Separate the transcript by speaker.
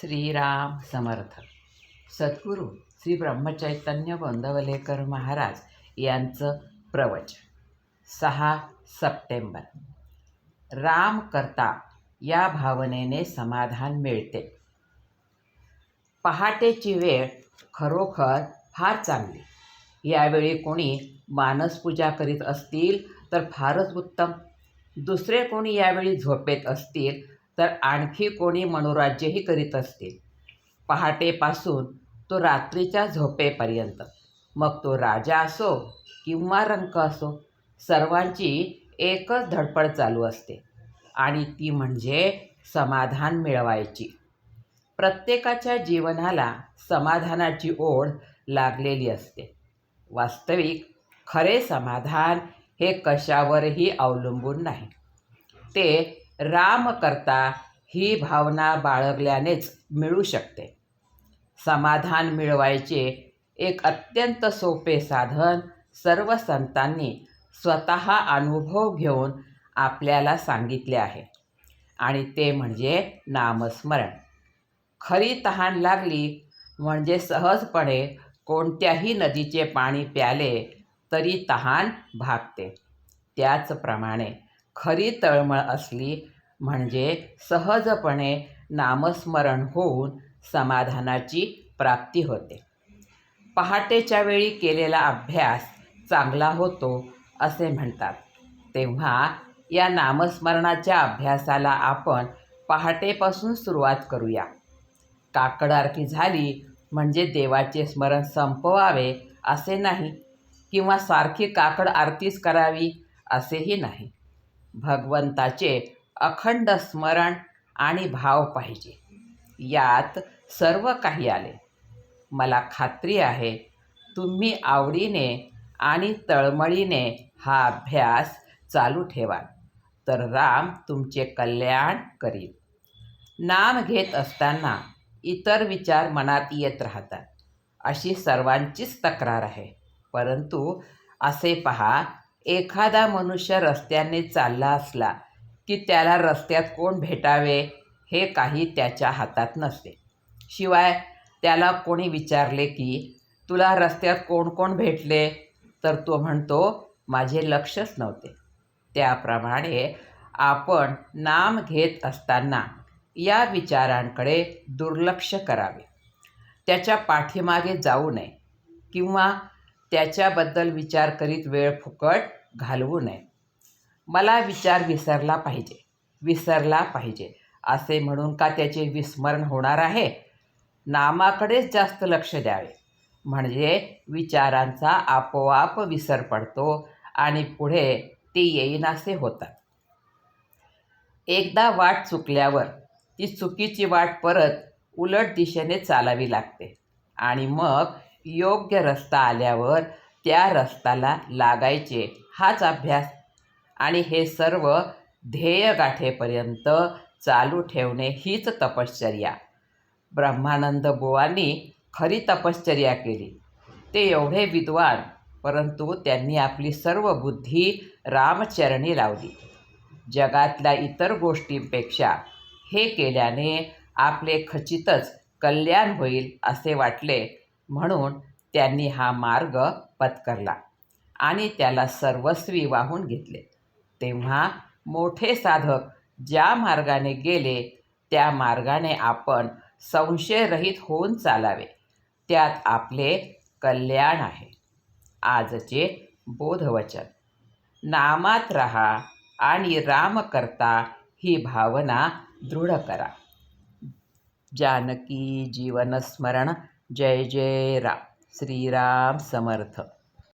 Speaker 1: श्रीराम समर्थ. सद्गुरू श्री ब्रह्मचैतन्य गोंदवलेकर महाराज यांचं प्रवचन सहा सप्टेंबर. राम करता या भावनेने समाधान मिळते. पहाटेची वेळ खरोखर फार चांगली. यावेळी कोणी मानसपूजा करीत असतील तर फारच उत्तम. दुसरे कोणी यावेळी झोपेत असतील तर आणखी कोणी मनोराज्यही करीत असतील. पहाटेपासून तो रात्रीच्या झोपेपर्यंत. मग तो राजा असो किंवा रंक असो सर्वांची एकच धडपड चालू असते आणि ती म्हणजे समाधान मिळवायची. प्रत्येकाच्या जीवनाला समाधानाची ओढ लागलेली असते. वास्तविक खरे समाधान हे कशावरही अवलंबून नाही. ते राम करता ही भावना बाळगल्यानेच मिळू शकते. समाधान मिळवायचे एक अत्यंत सोपे साधन सर्व संतांनी स्वतः अनुभव घेऊन आपल्याला सांगितले आहे. आणि ते म्हणजे नामस्मरण. खरी तहान लागली म्हणजे सहजपणे कोणत्याही नदीचे पाणी प्याले तरी तहान भागते. त्याचप्रमाणे खरी तळमळ असली म्हणजे सहजपणे नामस्मरण होऊन समाधानाची प्राप्ती होते. पहाटेच्या वेळी केलेला अभ्यास चांगला होतो असे म्हणतात. तेव्हा या नामस्मरणाच्या अभ्यासाला आपण पहाटेपासून सुरुवात करूया. काकड आरती झाली म्हणजे देवाचे स्मरण संपवावे असे नाही किंवा सारखी काकड आरतीच करावी असेही नाही. भगवंताचे अखंड स्मरण आणि भाव पाहिजे. यात सर्व काही आले. मला खात्री आहे तुम्ही आवडीने आणि तळमळीने हा अभ्यास चालू ठेवाल. तर राम तुमचे कल्याण करील. नाम घेत असताना इतर विचार मनात येत राहतात. अशी सर्वांचीच तक्रार आहे. परंतु असे पहा एखादा मनुष्य रस्त्याने चालला असला की त्याला रस्त्यात कोण भेटावे हे काही त्याच्या हातात नसते. शिवाय त्याला कोणी विचारले की तुला रस्त्यात कोण कोण भेटले? तर तो म्हणतो माझे लक्षच नव्हते. त्याप्रमाणे आपण नाम घेत असताना या विचारांकडे दुर्लक्ष करावे. त्याच्या पाठीमागे जाऊ नये किंवा त्याच्याबद्दल विचार करीत वेळ फुकट घालवू नये. मला विचार विसरला पाहिजे. विसरला पाहिजे. असे म्हणून का त्याचे विस्मरण होणार आहे? नामाकडेच जास्त लक्ष द्यावे. म्हणजे विचारांचा आपोआप विसर पडतो आणि पुढे ते येईनासे होतात. एकदा वाट चुकल्यावर ती चुकीची वाट परत उलट दिशेने चालावी लागते आणि मग योग्य रस्ता आल्यावर त्या रस्त्याला लागायचे. हाच अभ्यास. आणि हे सर्व ध्येय गाठेपर्यंत चालू ठेवणे हीच तपश्चर्या. ब्रह्मानंद बुवांनी खरी तपश्चर्या केली. ते एवढे विद्वान परंतु त्यांनी आपली सर्व बुद्धी रामचरणी लावली. जगातल्या इतर गोष्टींपेक्षा हे केल्याने आपले खचितच कल्याण होईल असे वाटले. म्हणून त्यांनी हा मार्ग पत्करला आणि त्याला सर्वस्वी वाहून घेतले. तेव्हा मोठे साधक ज्या मार्गाने गेले त्या मार्गाने आपण संशयरहित होऊन चालावे. त्यात आपले कल्याण आहे. आजचे बोधवचन. नामात रहा आणि राम करता ही भावना दृढ करा. जानकी जीवनस्मरण जय जय राम श्रीराम समर्थ.